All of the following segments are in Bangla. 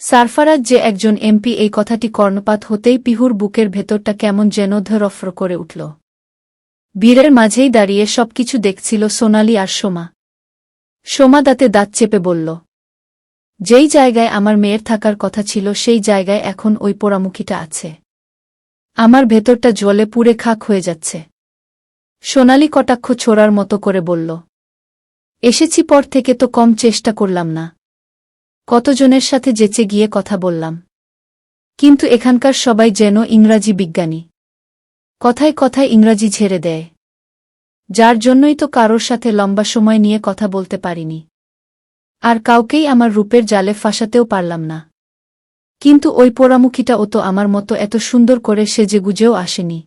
সারফারাজ যে একজন এমপি, এই কথাটি কর্ণপাত হতেই পিহুর বুকের ভেতরটা কেমন যেন ধরফর করে উঠল। বীরের মাঝেই দাঁড়িয়ে সবকিছু দেখছিল সোনালি আর সোমা। সোমা দাঁতে দাঁত চেপে বলল, যেই জায়গায় আমার মেয়ের থাকার কথা ছিল, সেই জায়গায় এখন ওই পোড়ামুখীটা আছে। আমার ভেতরটা জলে পুড়ে খাক হয়ে যাচ্ছে। সোনালি কটাক্ষ ছোড়ার মতো করে বলল, এসেছি পর থেকে তো কম চেষ্টা করলাম না। কতজনের সাথে যেচে গিয়ে কথা বললাম। কিন্তু এখানকার সবাই যেন ইংরাজি বিজ্ঞানী। কথায় কথায় ইংরাজি ঝেড়ে দেয়। যার জন্যই তো কারোর সাথে লম্বা সময় নিয়ে কথা বলতে পারিনি। আর কাউকেই আমার রূপের জালে ফাঁসাতেও পারলাম না। কিন্তু ওই পোড়ামুখীটা ও তো আমার মতো এত সুন্দর করে সেজে গুজেও আসেনি।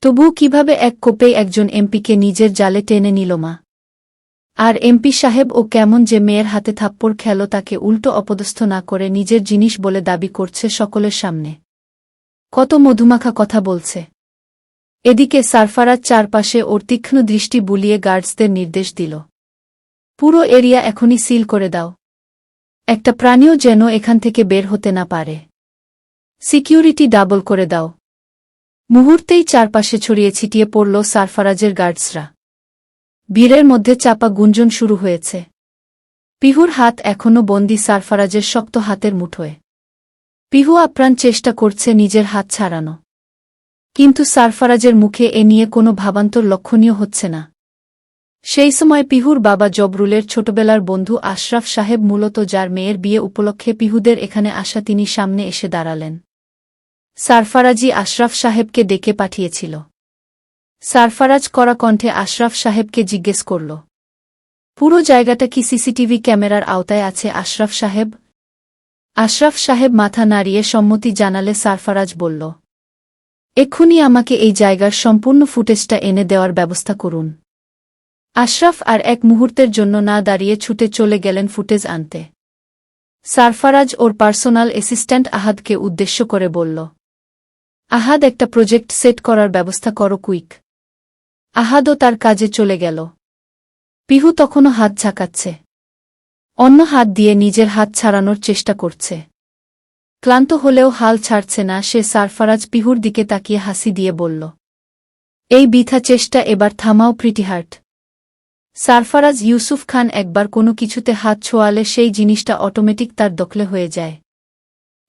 তবু কীভাবে এক কোপেই একজন এমপিকে নিজের জালে টেনে নিল মা। আর এমপি সাহেব ও কেমন যে মেয়ের হাতে থাপ্পড় খেল তাকে উল্টো অপদস্থ না করে নিজের জিনিস বলে দাবি করছে সকলের সামনে। কত মধুমাখা কথা বলছে। এদিকে সারফারাজ চারপাশে ওর তীক্ষ্ণ দৃষ্টি বুলিয়ে গার্ডসদের নির্দেশ দিল। পুরো এরিয়া এখনই সিল করে দাও। একটা প্রাণীও যেন এখান থেকে বের হতে না পারে। সিকিউরিটি ডাবল করে দাও। মুহূর্তেই চারপাশে ছড়িয়ে ছিটিয়ে পড়ল সারফারাজের গার্ডসরা। বীরের মধ্যে চাপা গুঞ্জন শুরু হয়েছে। পিহুর হাত এখনও বন্দি সারফারাজের শক্ত হাতের মুঠোয়। পিহু আপ্রাণ চেষ্টা করছে নিজের হাত ছাড়ানো। কিন্তু সারফারাজের মুখে এ নিয়ে কোনো ভাবান্তর লক্ষণীয় হচ্ছে না। সেই সময় পিহুর বাবা জবরুলের ছোটবেলার বন্ধু আশরাফ সাহেব মূলত যার মেয়ের বিয়ে উপলক্ষে পিহুদের এখানে আসা তিনি সামনে এসে দাঁড়ালেন। সারফারাজি আশরাফ সাহেবকে ডেকে পাঠিয়েছিল। সারফারাজ করা কণ্ঠে আশরাফ সাহেবকে জিজ্ঞেস করল, পুরো জায়গাটা কি সিসিটিভি ক্যামেরার আওতায় আছে? আশরাফ সাহেব আশরাফ সাহেব মাথা নাড়িয়ে সম্মতি জানালে সারফারাজ বলল, এক্ষুনি আমাকে এই জায়গার সম্পূর্ণ ফুটেজটা এনে দেওয়ার ব্যবস্থা করুন। আশরাফ আর এক মুহূর্তের জন্য না দাঁড়িয়ে ছুটে চলে গেলেন ফুটেজ আনতে। সারফারাজ ওর পার্সোনাল অ্যাসিস্ট্যান্ট আহাদকে উদ্দেশ্য করে বলল, আহাদ একটা প্রজেক্ট সেট করার ব্যবস্থা করো কুইক। আহাদও তার কাজে চলে গেল। পিহু তখনও হাত ঝাঁকাচ্ছে। অন্য হাত দিয়ে নিজের হাত ছাড়ানোর চেষ্টা করছে। ক্লান্ত হলেও হাল ছাড়ছে না, সে সারফারাজ পিহুর দিকে তাকিয়ে হাসি দিয়ে বলল, এই বিথা চেষ্টা এবার থামাও প্রিটিহার্ট সারফারাজ ইউসুফ খান একবার কোনো কিছুতে হাত ছোঁয়ালে সেই জিনিসটা অটোমেটিক তার দখলে হয়ে যায়।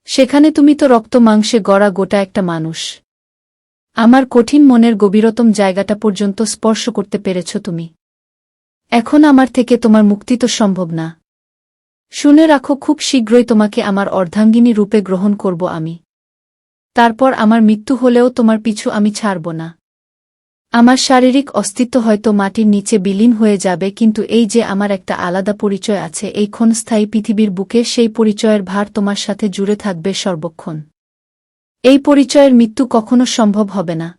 সেখানে তুমি তো রক্ত মাংসে গড়া গোটা একটা মানুষ। আমার কঠিন মনের গভীরতম জায়গাটা পর্যন্ত স্পর্শ করতে পেরেছ তুমি। এখন আমার থেকে তোমার মুক্তি তো সম্ভব না। শুনে রাখো, খুব শীঘ্রই তোমাকে আমার অর্ধাঙ্গিনী রূপে গ্রহণ করব আমি। তারপর আমার মৃত্যু হলেও তোমার পিছু আমি ছাড়ব না। আমার শারীরিক অস্তিত্ব হয়তো মাটির নিচে বিলীন হয়ে যাবে, কিন্তু এই যে আমার একটা আলাদা পরিচয় আছে, এই ক্ষণস্থায়ী পৃথিবীর বুকে সেই পরিচয়ের ভার তোমার সাথে জুড়ে থাকবে সর্বক্ষণ। এই পরিচয়ের মৃত্যু কখনো সম্ভব হবে না।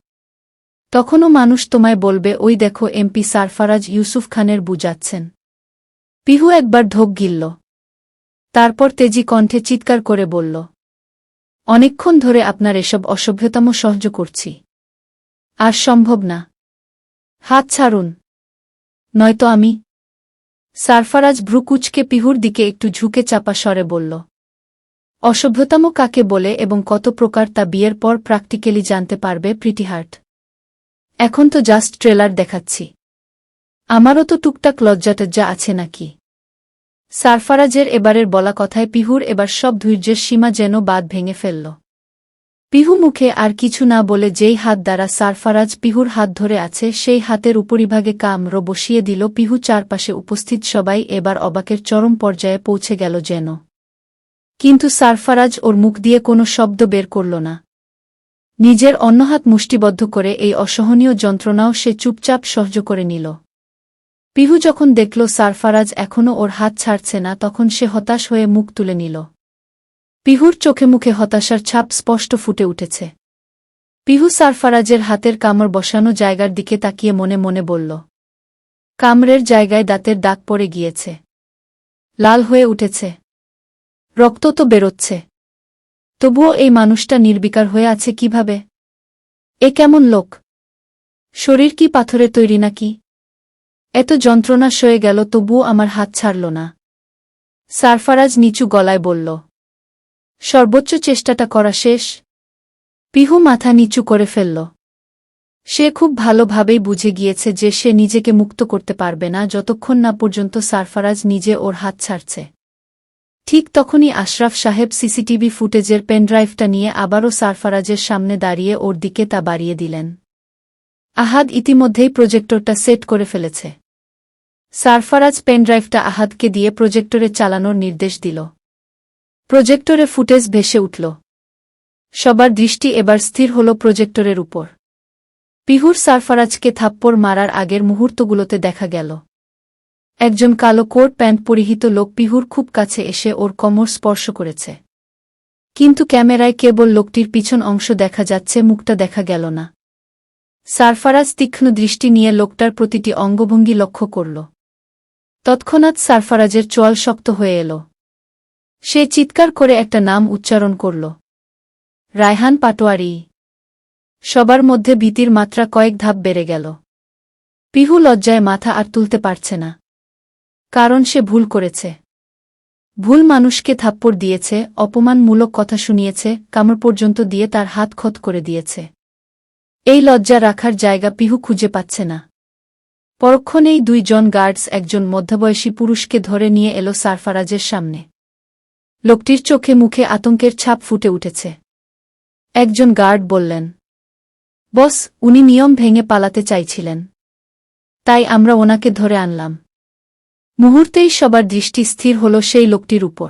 তখনও মানুষ তোমায় বলবে, ওই দেখো, এমপি সারফারাজ ইউসুফ খানের বুঝাচ্ছেন। পিহু একবার ঢোক গিলল। তারপর তেজি কণ্ঠে চিৎকার করে বলল, অনেকক্ষণ ধরে আপনার এসব অসভ্যতম সহ্য করছি। আর সম্ভব না। হাত ছাড়ুন। নয়তো আমি। সারফারাজ ভ্রুকুচকে পিহুর দিকে একটু ঝুঁকে চাপা স্বরে বলল অসভ্যতম কাকে বলে এবং কত প্রকার তা বিয়ের পর প্র্যাকটিক্যালি জানতে পারবে প্রিটিহার্ট এখন তো জাস্ট ট্রেলার দেখাচ্ছি। আমারও তো টুকটাক লজ্জাটজ্জা আছে নাকি। সারফারাজের এবারের বলা কথায় পিহুর এবার সব ধৈর্যের সীমা যেন বাদ ভেঙে ফেলল। পিহু মুখে আর কিছু না বলে যেই হাত দ্বারা সারফারাজ পিহুর হাত ধরে আছে, সেই হাতের উপরিভাগে কামর বসিয়ে দিল পিহু চারপাশে উপস্থিত সবাই এবার অবাকের চরম পর্যায়ে পৌঁছে গেল যেন। কিন্তু সারফারাজ ওর মুখ দিয়ে কোনো শব্দ বের করল না। নিজের অন্য হাত মুষ্টিবদ্ধ করে এই অসহনীয় যন্ত্রণাও সে চুপচাপ সহ্য করে নিল। পিহু যখন দেখল সারফারাজ এখনও ওর হাত ছাড়ছে না, তখন সে হতাশ হয়ে মুখ তুলে নিল। পিহুর চোখে মুখে হতাশার ছাপ স্পষ্ট ফুটে উঠেছে। পিহু সারফারাজের হাতের কামড় বসানো জায়গার দিকে তাকিয়ে মনে মনে বলল, কামড়ের জায়গায় দাঁতের দাগ পড়ে গিয়েছে। লাল হয়ে উঠেছে। রক্ত তো বেরোচ্ছে। তবুও এই মানুষটা নির্বিকার হয়ে আছে কীভাবে? এ কেমন লোক? শরীর কি পাথরে তৈরি নাকি? এত যন্ত্রণা সয়ে গেল, তবুও আমার হাত ছাড়ল না। সারফারাজ নিচু গলায় বলল, সর্বোচ্চ চেষ্টাটা করা শেষ? পিহু মাথা নিচু করে ফেলল, সে খুব ভালোভাবেই বুঝে গিয়েছে যে সে নিজেকে মুক্ত করতে পারবে না, যতক্ষণ না পর্যন্ত সারফারাজ নিজে ওর হাত ছাড়ছে। ঠিক তখনই আশরাফ সাহেব সিসিটিভি ফুটেজের পেনড্রাইভটা নিয়ে আবারও সারফারাজের সামনে দাঁড়িয়ে ওর দিকে তা বাড়িয়ে দিলেন। আহাদ ইতিমধ্যেই প্রজেক্টরটা সেট করে ফেলেছে। সারফারাজ পেনড্রাইভটা আহাদকে দিয়ে প্রজেক্টরে চালানোর নির্দেশ দিল। প্রজেক্টরে ফুটেজ ভেসে উঠল। সবার দৃষ্টি এবার স্থির হল প্রজেক্টরের উপর। পিহুর সারফারাজকে থাপ্পড় মারার আগের মুহূর্তগুলোতে দেখা গেল। একজন কালো কোট প্যান্ট পরিহিত লোক পিহুর খুব কাছে এসে ওর কমর স্পর্শ করেছে। কিন্তু ক্যামেরায় কেবল লোকটির পিছন অংশ দেখা যাচ্ছে, মুখটা দেখা গেল না। সারফারাজ তীক্ষ্ণ দৃষ্টি নিয়ে লোকটার প্রতিটি অঙ্গভঙ্গি লক্ষ্য করল। তৎক্ষণাৎ সারফারাজের চোয়াল শক্ত হয়ে এল। সে চিৎকার করে একটা নাম উচ্চারণ করল। রায়হান পাটোয়ারি। সবার মধ্যে ভীতির মাত্রা কয়েক ধাপ বেড়ে গেল। পিহু লজ্জায় মাথা আর তুলতে পারছে না। কারণ সে ভুল করেছে। ভুল মানুষকে থাপ্পড় দিয়েছে, অপমানমূলক কথা শুনিয়েছে, কামড় পর্যন্ত দিয়ে তার হাত খত করে দিয়েছে। এই লজ্জা রাখার জায়গা পিহু খুঁজে পাচ্ছে না। পরক্ষণেই দুই জন গার্ডস একজন মধ্যবয়সী পুরুষকে ধরে নিয়ে এলো সারফারাজের সামনে। লোকটির চোখে মুখে আতঙ্কের ছাপ ফুটে উঠেছে। একজন গার্ড বললেন, বস, উনি নিয়ম ভেঙে পালাতে চাইছিলেন। তাই আমরা ওনাকে ধরে আনলাম। মুহূর্তেই সবার দৃষ্টি স্থির হল সেই লোকটির উপর।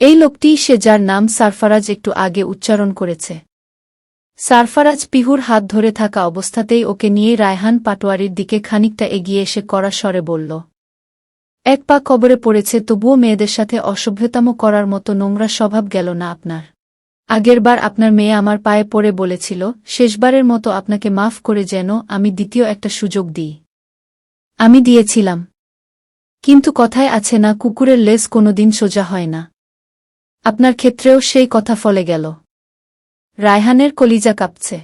এই লোকটিই সে যার নাম সারফারাজ একটু আগে উচ্চারণ করেছে। সারফারাজ পিহুর হাত ধরে থাকা অবস্থাতেই ওকে নিয়ে রায়হান পাটোয়ারির দিকে খানিকটা এগিয়ে এসে কড়া স্বরে বলল, এক পা কবরে পড়েছে, তবুও মেয়েদের সাথে অসভ্যতাম করার মতো নোংরা স্বভাব গেল না আপনার। আগেরবার আপনার মেয়ে আমার পায়ে পড়ে বলেছিল, শেষবারের মতো আপনাকে মাফ করে যেন আমি দ্বিতীয় একটা সুযোগ দিই। আমি দিয়েছিলাম। কিন্তু কথায় আছে না, কুকুরের লেজ কোনোদিন সোজা হয় না। আপনার ক্ষেত্রেও সেই কথা ফলে গেল। রায়হানের কলিজা কাঁপছে।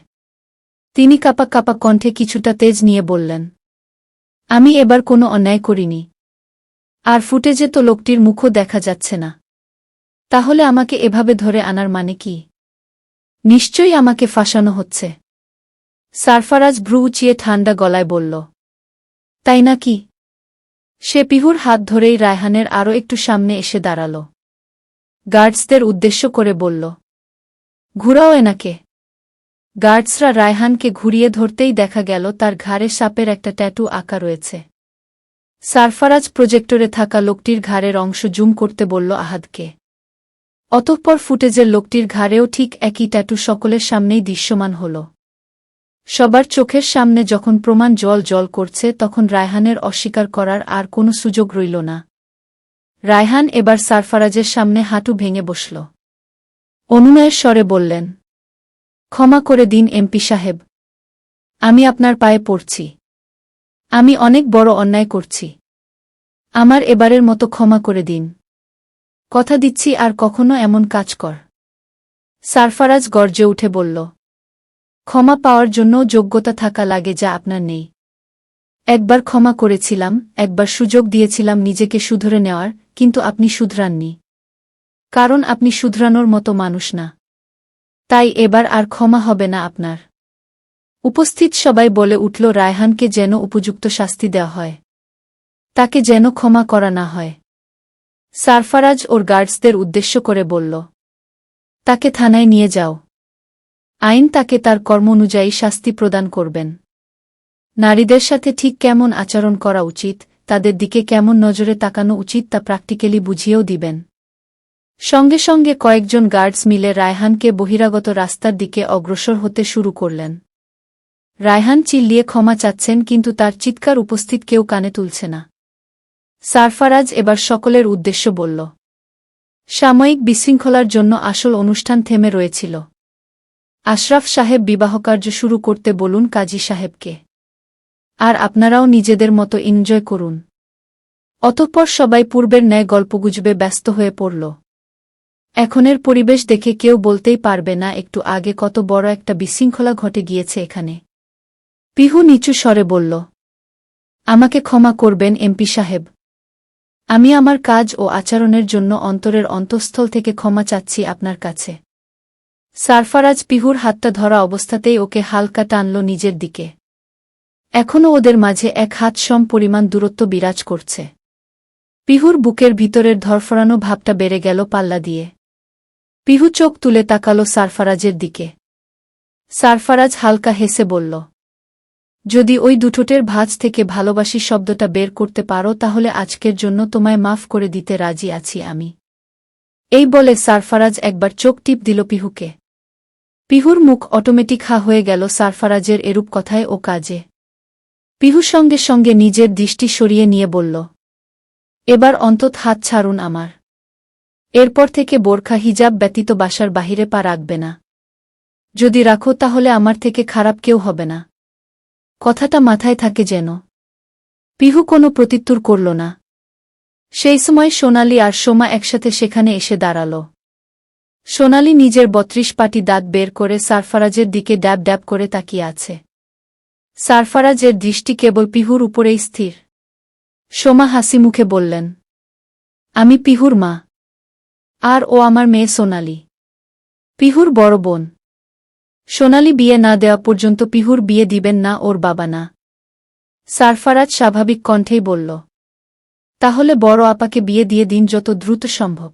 তিনি কাপা কাপা কণ্ঠে কিছুটা তেজ নিয়ে বললেন, আমি এবার কোনো অন্যায় করিনি। আর ফুটেজে তো লোকটির মুখও দেখা যাচ্ছে না। তাহলে আমাকে এভাবে ধরে আনার মানে কি? নিশ্চয়ই আমাকে ফাঁসানো হচ্ছে। সারফারাজ ভ্রু উচিয়ে ঠান্ডা গলায় বলল, তাই না কি? সে পিহুর হাত ধরেই রায়হানের আরও একটু সামনে এসে দাঁড়াল। গার্ডসদের উদ্দেশ্য করে বলল, ঘুরাও এনাকে। গার্ডসরা রায়হানকে ঘুরিয়ে ধরতেই দেখা গেল তার ঘাড়ে সাপের একটা ট্যাটু আঁকা রয়েছে। সারফারাজ প্রজেক্টরে থাকা লোকটির ঘাড়ের অংশ জুম করতে বলল আহাদকে। অতঃপর ফুটেজের লোকটির ঘাড়েও ঠিক একই ট্যাটু সকলের সামনেই দৃশ্যমান হল। সবার চোখের সামনে যখন প্রমাণ জল জল করছে তখন রায়হানের অস্বীকার করার আর কোনো সুযোগ রইল না। রায়হান এবার সারফারাজের সামনে হাঁটু ভেঙে বসল। অনুনয়ের স্বরে বললেন, ক্ষমা করে দিন এমপি সাহেব। আমি আপনার পায়ে পড়ছি। আমি অনেক বড় অন্যায় করছি। আমার এবারের মতো ক্ষমা করে দিন। কথা দিচ্ছি আর কখনো এমন কাজ কর। সারফারাজ গর্জে উঠে বলল ক্ষমা পাওয়ার জন্য যোগ্যতা থাকা লাগে যা আপনার নেই। একবার ক্ষমা করেছিলাম, একবার সুযোগ দিয়েছিলাম নিজেকে শুধরে নেওয়ার, কিন্তু আপনি শুধরাননি কারণ আপনি শুধরানোর মতো মানুষ না। তাই এবার আর ক্ষমা হবে না আপনার। উপস্থিত সবাই বলে উঠল, রায়হানকে যেন উপযুক্ত শাস্তি দেওয়া হয়। তাকে যেন ক্ষমা করা না হয়। সারফারাজ ওর গার্ডসদের উদ্দেশ্য করে বলল, তাকে থানায় নিয়ে যাও। আইন তাকে তার কর্ম অনুযায়ী শাস্তি প্রদান করবেন। নারীদের সাথে ঠিক কেমন আচরণ করা উচিত, তাদের দিকে কেমন নজরে তাকানো উচিত তা প্র্যাকটিক্যালি বুঝিয়েও দিবেন। সঙ্গে সঙ্গে কয়েকজন গার্ডস মিলে রায়হানকে বহিরাগত রাস্তার দিকে অগ্রসর হতে শুরু করলেন। রায়হান চিল্লিয়ে ক্ষমা চাচ্ছেন কিন্তু তার চিৎকার উপস্থিত কেউ কানে তুলছে না। সারফারাজ এবার সকলের উদ্দেশ্য বলল, সাময়িক বিশৃঙ্খলার জন্য আসল অনুষ্ঠান থেমে রয়েছিল। আশরাফ সাহেব বিবাহকার্য শুরু করতে বলুন কাজী সাহেবকে। আর আপনারাও নিজেদের মতো এনজয় করুন। অতঃপর সবাই পূর্বের ন্যায় গল্পগুজবে ব্যস্ত হয়ে পড়ল। এখনের পরিবেশ দেখে কেউ বলতেই পারবে না একটু আগে কত বড় একটা বিশৃঙ্খলা ঘটে গিয়েছে এখানে। পিহু নিচু স্বরে বলল, আমাকে ক্ষমা করবেন এমপি সাহেব। আমি আমার কাজ ও আচরণের জন্য অন্তরের অন্তঃস্থল থেকে ক্ষমা চাচ্ছি আপনার কাছে। সারফারাজ পিহুর হাতটা ধরা অবস্থাতেই ওকে হালকা টানল নিজের দিকে। এখনও ওদের মাঝে এক হাত সম পরিমাণ দূরত্ব বিরাজ করছে। পিহুর বুকের ভিতরের ধরফরানো ভাবটা বেড়ে গেল পাল্লা দিয়ে। পিহু চোখ তুলে তাকালো সারফারাজের দিকে। সারফারাজ হালকা হেসে বলল, যদি ওই দুটোটের ভাঁজ থেকে ভালোবাসি শব্দটা বের করতে পারো, তাহলে আজকের জন্য তোমায় মাফ করে দিতে রাজি আছি আমি। এই বলে সারফারাজ একবার চোখ টিপ দিল পিহুকে। পিহুর মুখ অটোমেটিক হা হয়ে গেল সারফারাজের এরূপ কথায় ও কাজে। পিহু সঙ্গে সঙ্গে নিজের দৃষ্টি সরিয়ে নিয়ে বলল, এবার অন্তত হাত ছাড়ুন আমার। এরপর থেকে বোরখা হিজাব ব্যতীত বাসার বাহিরে পা রাখবে না। যদি রাখো তাহলে আমার থেকে খারাপ কেউ হবে না। কথাটা মাথায় থাকে যেন। পিহু কোনো প্রত্যুত্তর করল না। সেই সময় সোনালি আর সোমা একসাথে সেখানে এসে দাঁড়াল। সোনালি নিজের বত্রিশ পাটি দাঁত বের করে সারফারাজের দিকে ড্যাব ড্যাব করে তাকিয়ে আছে। সারফারাজের দৃষ্টি কেবল পিহুর উপরেই স্থির। সোমা হাসি মুখে বললেন, আমি পিহুর মা। আর ও আমার মেয়ে সোনালি। পিহুর বড় বোন। সোনালি বিয়ে না দেওয়া পর্যন্ত পিহুর বিয়ে দিবেন না ওর বাবা না। সারফারাজ স্বাভাবিক কণ্ঠেই বলল, তাহলে বড় আপাকে বিয়ে দিয়ে দিন যত দ্রুত সম্ভব।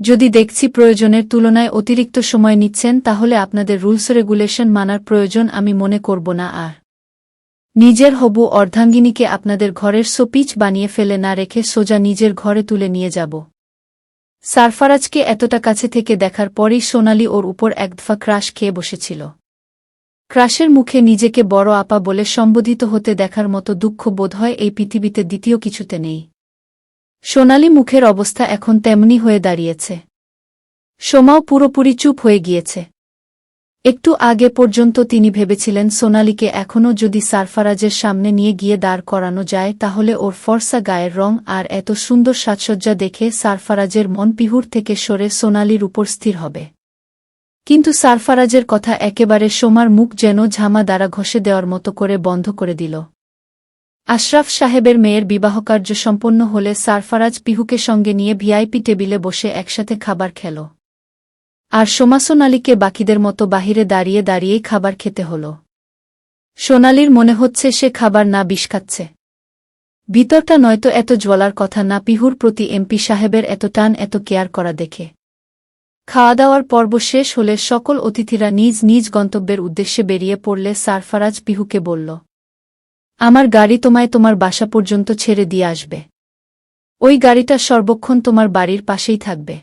যদি দেখছি প্রয়োজনের তুলনায় অতিরিক্ত সময় নিচ্ছেন, তাহলে আপনাদের রুলস রেগুলেশন মানার প্রয়োজন আমি মনে করব না। আর নিজের হবু অর্ধাঙ্গিনীকে আপনাদের ঘরের সোপিচ বানিয়ে ফেলে না রেখে সোজা নিজের ঘরে তুলে নিয়ে যাব। সারফারাজকে এতটা কাছে থেকে দেখার পরই সোনালি ওর উপর এক দফা ক্রাশ খেয়ে বসেছিল। ক্রাশের মুখে নিজেকে বড় আপা বলে সম্বোধিত হতে দেখার মতো দুঃখ বোধ হয় এই পৃথিবীতে দ্বিতীয় কিছুতে নেই। সোনালি মুখের অবস্থা এখন তেমনি হয়ে দাঁড়িয়েছে। সোমাও পুরোপুরি চুপ হয়ে গিয়েছে। একটু আগে পর্যন্ত তিনি ভেবেছিলেন সোনালিকে এখনও যদি সারফারাজের সামনে নিয়ে গিয়ে দাঁড় করানো যায়, তাহলে ওর ফর্সা গায়ের রং আর এত সুন্দর সাজসজ্জা দেখে সারফারাজের মন পিহুর থেকে সরে সোনালির উপর স্থির হবে। কিন্তু সারফারাজের কথা একেবারে সোমার মুখ যেন ঝামা দ্বারা ঘষে দেওয়ার মতো করে বন্ধ করে দিল। আশরাফ সাহেবের মেয়ের বিবাহকার্য সম্পন্ন হলে সারফারাজ পিহুকে সঙ্গে নিয়ে ভিআইপি টেবিলে বসে একসাথে খাবার খেল। আর সোমা সোনালিকে বাকিদের মতো বাহিরে দাঁড়িয়ে দাঁড়িয়েই খাবার খেতে হল। সোনালির মনে হচ্ছে সে খাবার না বিষ খাচ্ছে। ভিতরটা নয়তো এত জ্বলার কথা না পিহুর প্রতি এমপি সাহেবের এত টান, এত কেয়ার করা দেখে। খাওয়া দাওয়ার পর্ব শেষ হলে সকল অতিথিরা নিজ নিজ গন্তব্যের উদ্দেশ্যে বেরিয়ে পড়লে সারফারাজ পিহুকে বলল আমার গাড়ি তোমায় তোমার বাসা পর্যন্ত ছেড়ে দিয়ে আসবে। ওই গাড়িটা সর্বক্ষণ তোমার বাড়ির পাশেই থাকবে।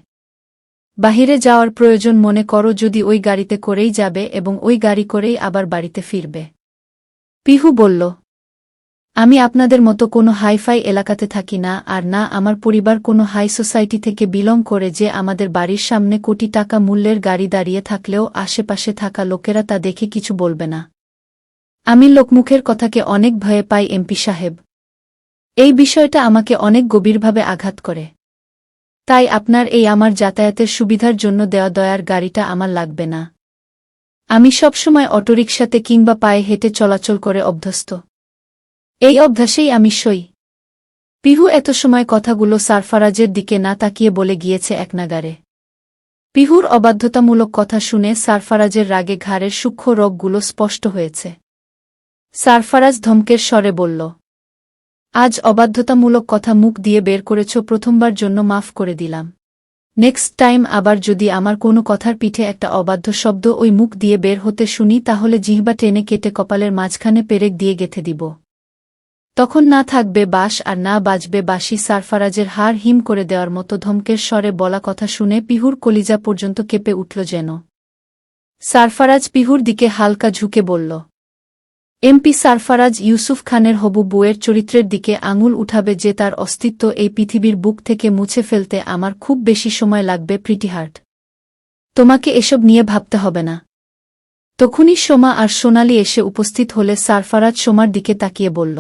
বাহিরে যাওয়ার প্রয়োজন মনে করো যদি ওই গাড়িতে করেই যাবে এবং ওই গাড়ি করেই আবার বাড়িতে ফিরবে। পিহু বলল, আমি আপনাদের মতো কোনো হাইফাই এলাকাতে থাকি না আর না আমার পরিবার কোনো হাই সোসাইটি থেকে বিলং করে যে আমাদের বাড়ির সামনে কোটি টাকা মূল্যের গাড়ি দাঁড়িয়ে থাকলেও আশেপাশে থাকা লোকেরা তা দেখে কিছু বলবে না। আমি লোকমুখের কথাকে অনেক ভয়ে পাই এমপি সাহেব। এই বিষয়টা আমাকে অনেক গভীরভাবে আঘাত করে। তাই আপনার এই আমার যাতায়াতের সুবিধার জন্য দেওয়া দয়ার গাড়িটা আমার লাগবে না। আমি সবসময় অটোরিকশাতে কিংবা পায়ে হেঁটে চলাচল করে অভ্যস্ত। এই অভ্যাসেই আমি সই। পিহু এত সময় কথাগুলো সারফারাজের দিকে না তাকিয়ে বলে গিয়েছে একনাগারে পিহুর অবাধ্যতামূলক কথা শুনে সারফারাজের রাগে ঘাড়ের সূক্ষ্ম রোগগুলো স্পষ্ট হয়েছে। সারফারাজ ধমকের স্বরে বলল, আজ অবাধ্যতামূলক কথা মুখ দিয়ে বের করেছ, প্রথমবার জন্য মাফ করে দিলাম। নেক্সট টাইম আবার যদি আমার কোনো কথার পিঠে একটা অবাধ্য শব্দ ওই মুখ দিয়ে বের হতে শুনি, তাহলে জিহবা টেনে কেটে কপালের মাঝখানে পেরেক দিয়ে গেথে দিব। তখন না থাকবে বাস আর না বাজবে বাসি সারফারাজের হার হিম করে দেওয়ার মতো ধমকের স্বরে বলা কথা শুনে পিহুর কলিজা পর্যন্ত কেঁপে উঠল যেন। সারফারাজ পিহুর দিকে হালকা ঝুঁকে বলল এমপি সারফারাজ ইউসুফ খানের হবু বউয়ের চরিত্রের দিকে আঙুল উঠাবে যে তার অস্তিত্ব এই পৃথিবীর বুক থেকে মুছে ফেলতে আমার খুব বেশি সময় লাগবে প্রিটিহার্ট তোমাকে এসব নিয়ে ভাবতে হবে না। তখনই সোমা আর সোনালি এসে উপস্থিত হলে সারফারাজ সোমার দিকে তাকিয়ে বলল,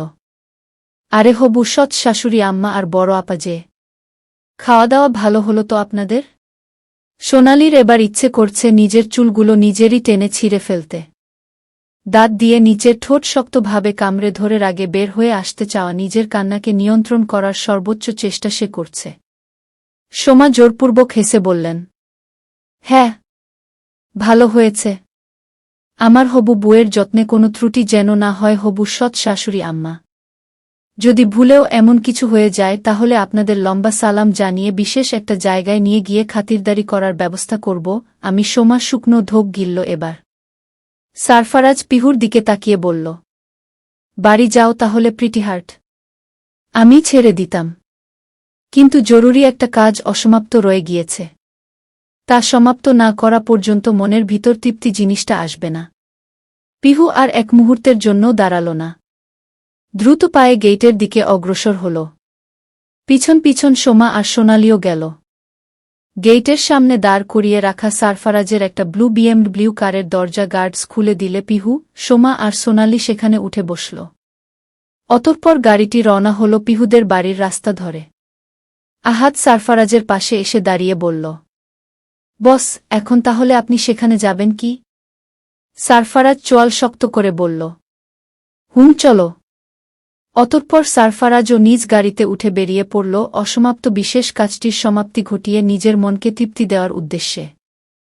আরে হবু, সৎ শাশুড়ি আম্মা আর বড় আপা যে। খাওয়া দাওয়া ভালো হলো তো আপনাদের? সোনালির এবার ইচ্ছে করছে নিজের চুলগুলো নিজেরই টেনে ছিঁড়ে ফেলতে। দাঁত দিয়ে নিচের ঠোঁট শক্তভাবে কামড়ে ধরে আগে বের হয়ে আসতে চাওয়া নিজের কান্নাকে নিয়ন্ত্রণ করার সর্বোচ্চ চেষ্টা সে করছে। সোমা জোরপূর্বক হেসে বললেন হ্যাঁ ভালো হয়েছে। আমার হবু বুয়ের যত্নে কোনো ত্রুটি যেন না হয় হবু সৎ শাশুড়ি আম্মা। যদি ভুলেও এমন কিছু হয়ে যায় তাহলে আপনাদের লম্বা সালাম জানিয়ে বিশেষ একটা জায়গায় নিয়ে গিয়ে খাতিরদারি করার ব্যবস্থা করব। আমি সোমা শুকনো ধোক গিলল এবার। সারফারাজ পিহুর দিকে তাকিয়ে বলল, বাড়ি যাও তাহলে প্রিটিহার্ট আমি ছেড়ে দিতাম। কিন্তু জরুরি একটা কাজ অসমাপ্ত রয়ে গিয়েছে। তা সমাপ্ত না করা পর্যন্ত মনের ভিতর তৃপ্তি জিনিসটা আসবে না। পিহু আর এক মুহূর্তের জন্য দাঁড়াল না। দ্রুত পায়ে গেইটের দিকে অগ্রসর হল। পিছন পিছন সোমা আর সোনালিও গেল। গেইটের সামনে দাঁড় করিয়ে রাখা সারফারাজের একটা ব্লু বিএমডব্লিউ কারের দরজা গার্ডস খুলে দিলে পিহু, সোমা আর সোনালি সেখানে উঠে বসল। অতঃপর গাড়িটি রওনা হল পিহুদের বাড়ির রাস্তা ধরে। আহাত সারফারাজের পাশে এসে দাঁড়িয়ে বলল, বস, এখন তাহলে আপনি সেখানে যাবেন কি? সারফারাজ চোয়াল শক্ত করে বলল, হুম, চলো। অতঃপর সারফারাজও নিজ গাড়িতে উঠে বেরিয়ে পড়ল, অসমাপ্ত বিশেষ কাজটির সমাপ্তি ঘটিয়ে নিজের মনকে তৃপ্তি দেওয়ার উদ্দেশ্যে।